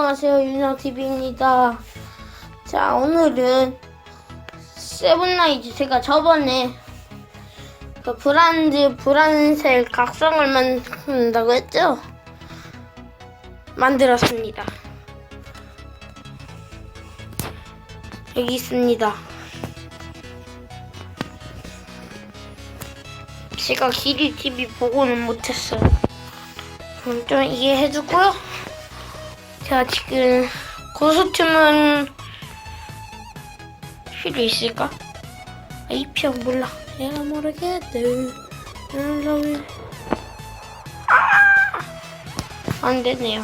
안녕하세요 윤영TV입니다. 자 오늘은 세븐나이즈. 제가 저번에 그 브란즈 브란셀 각성을 만든다고 했죠? 만들었습니다. 여기 있습니다. 제가 길이 TV 보고는 못했어요. 그럼 좀 이해해주고요 제가 지금 고스튬은 필요 있을까? 아, 이평 몰라. 내가 모르겠대. 나를 아! 안 되네요.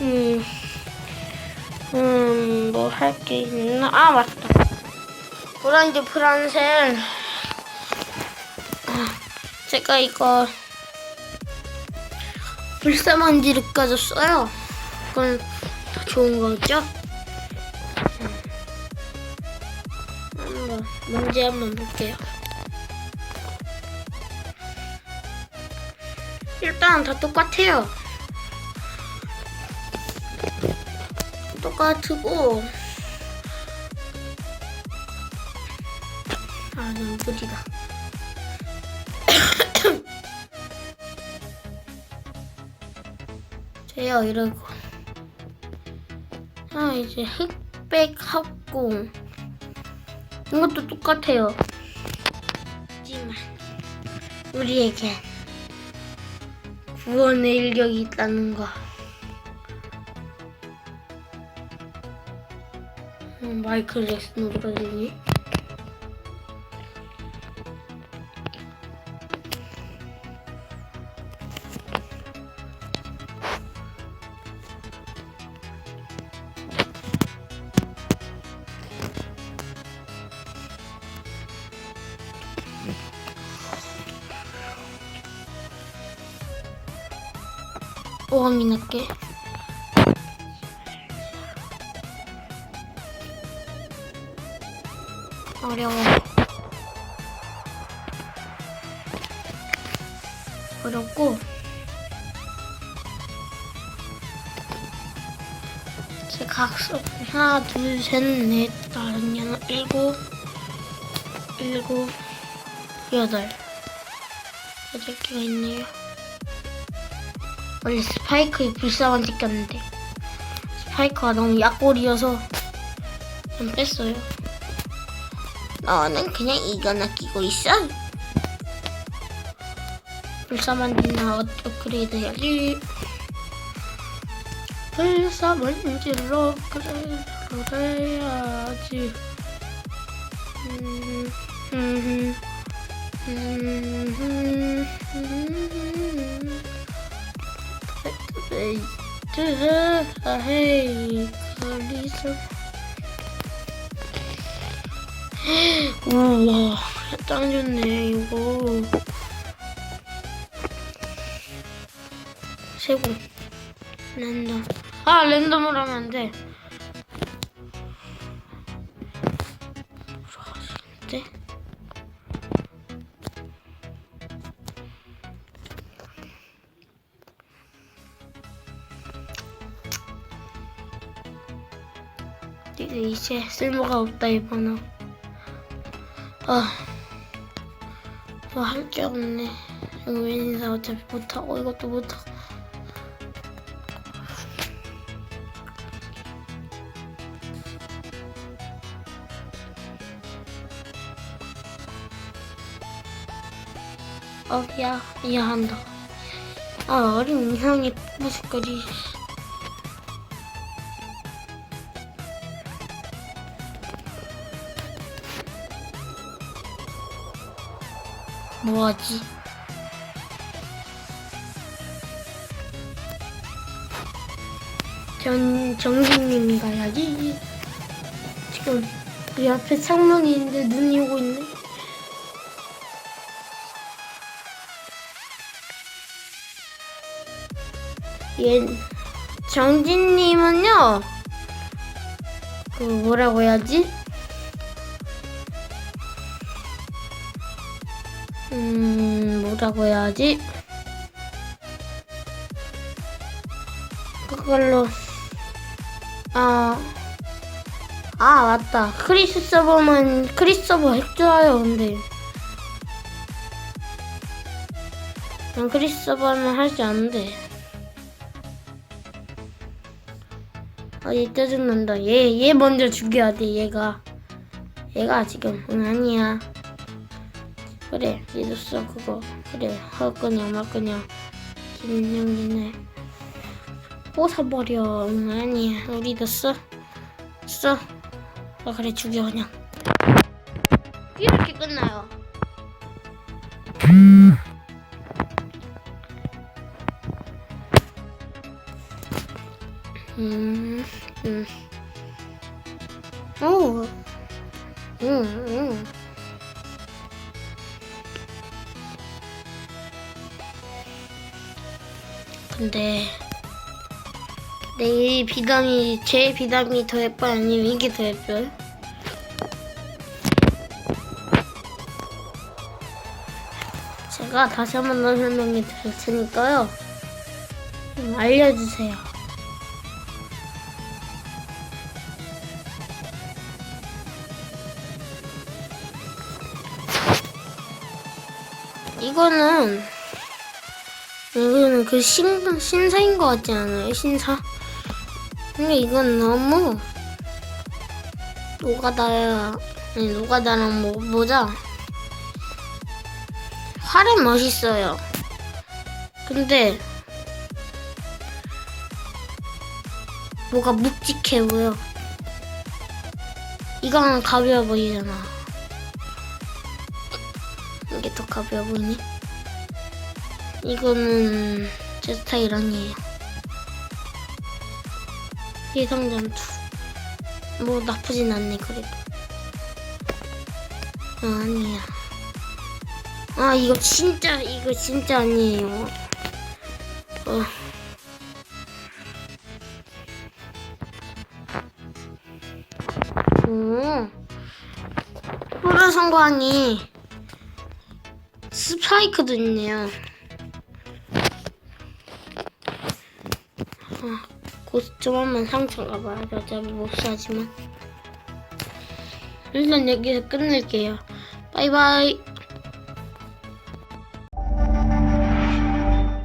음, 음, 뭐 할 게 있나? 아, 맞다. 오란지 프란셀. 아, 제가 이거 불사만지를 까졌어요. 그건 더 좋은 거죠? 음. 한번 문제 한번 볼게요. 일단 다 똑같아요. 똑같고 아 너무 느리다. 돼요 이러고. 아 이제 흑백 합공 이것도 똑같아요. 하지만 우리에게 구원의 일격이 있다는 거. 음, 마이클 잭슨 그러더니 오감이 낮게. 어려워. 어렵고 제 각성 하나 둘셋넷 다섯 여섯 일곱 일곱 여덟. 여덟 개가 있네요. 원래 스파이크에 불사만 찍혔는데 스파이크가 너무 약골이어서 좀 뺐어요. 너는 그냥 이거나 끼고 있어. 불사만지나 업그레이드 해야지. 불사만지로 업그레이드 해야지. 음, 음, 음, 음, 음. 웨이트 헤이 걸리서 우와 짱 좋네 이거. 세고. 랜덤. 아 랜덤으로 하면 안 돼 이제 쓸모가 없다 이 번호. 아, 저할 게 없네. 이거 웬인사 어차피 못하고 이것도 못하고. 어, 야, 이해한다. 아, 어린 이상의 무식거리. 뭐하지? 전 정신님 가야지. 지금 우리 앞에 창문이 있는데 눈이 오고 있네. 얘 정진님은요. 그 뭐라고 해야지? 음, 뭐라고 해야지? 그걸로. 아, 아 맞다. 크리스 서버만 크리스 서버 핵좋아요 근데. 난 크리스 서버는 하지 않는데 아얘 짜증난다. 얘 얘 먼저 죽여야 돼 얘가. 얘가 지금. 응 아니야 그래 써 그거 그래 할 거냐 말 거냐 김영진네 뽀사버려 응 아니야 우리도 써 써. 아 그래 죽여 그냥 이렇게 끝나요 음, 음. 오, 음, 음. 근데 내 비담이 제 비담이 더 예뻐요 아니면 이게 더 예뻐요? 제가 다시 한 번 더 설명해 드릴 테니까요. 좀 알려주세요. 이거는 이거는 그 신, 신사인 것 같지 않아요? 신사? 근데 이건 너무 노가다야. 아니 노가다랑 뭐, 뭐자 활은 멋있어요. 근데 뭐가 묵직해 보여 이거는 가벼워 보이잖아. 이게 더 가벼워 보이네 이거는 제 스타일 아니에요. 예상잠투. 뭐 나쁘진 않네 그래도. 아, 아니야. 아 이거 진짜 이거 진짜 아니에요. 어. 오. 호라 성광이 스파이크도 있네요. 고스좀 하면 상처가 봐요. 어차피 못 사지만. 일단 여기서 끝낼게요. 바이바이.